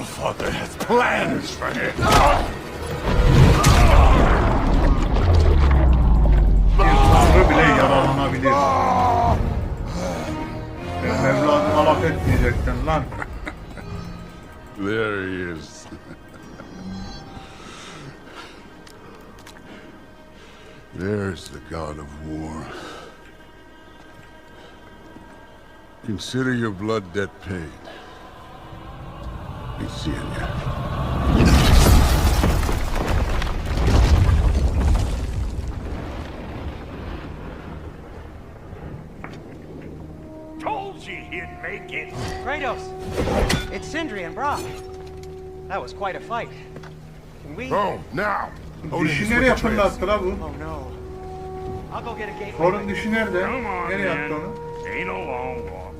Your father has plans for him. There he is. There's the god of war. Consider your blood debt paid. You. Told you he'd make it. Kratos! It's Sindri and Brock. That was quite a fight. Can we... Oh, now! Dişi nereye fırlattı la bu? Oh no. I'll go get a gateway. Thor'un dişi nerede? Come on, Nereye attı man. onu? Ain't a long one.